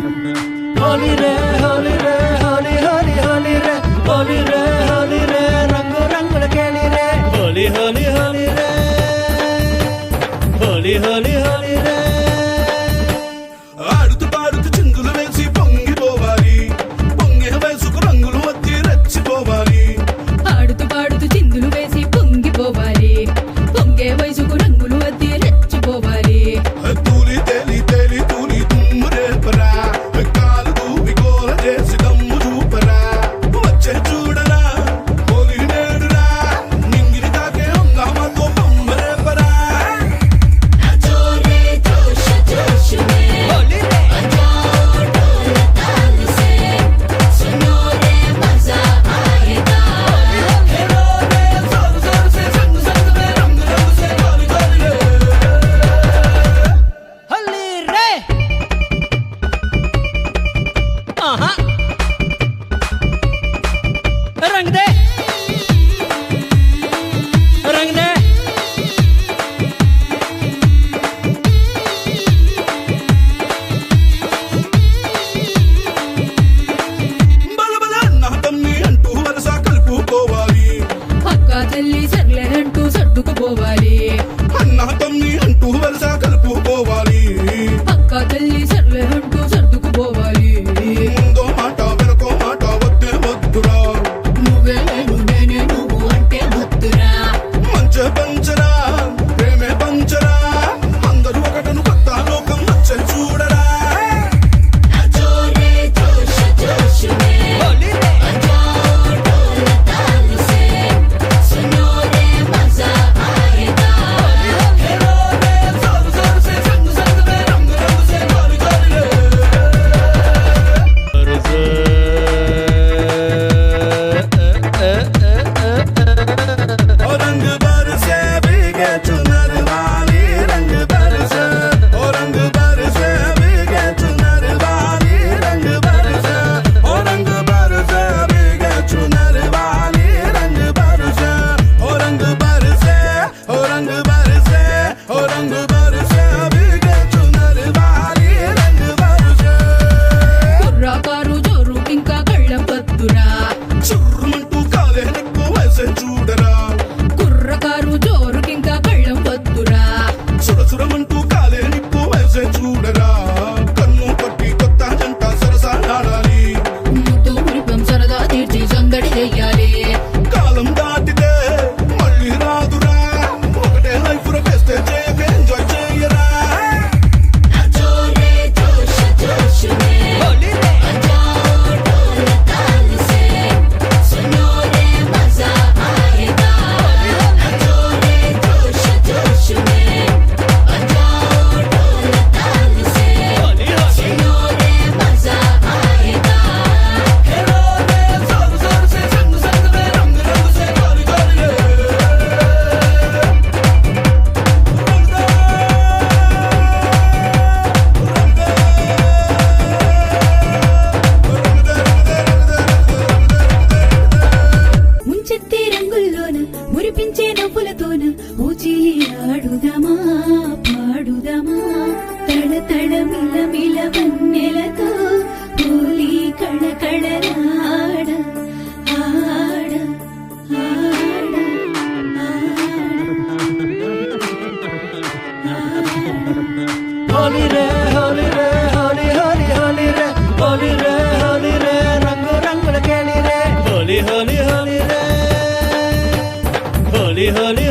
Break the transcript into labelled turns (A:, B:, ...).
A: Holy day, holy day. ਰੰਗ ਦੇ ਰੰਗ ਦੇ
B: తల్లి సర్లేనంటూ సర్దుకుపోవాలి.
C: అన్న తమ్మి అంటూ వరుస కలుపుకోవాలి.
B: అక్క తల్లి నవ్వులతోన ఊచిలి ఆడుదమా పాడుదమా? తడ తడ మిల మిల వన్నెలతో పూలి కళ కళలాడ ఆడ ఆడ ఆడ
A: ఆడ. হরি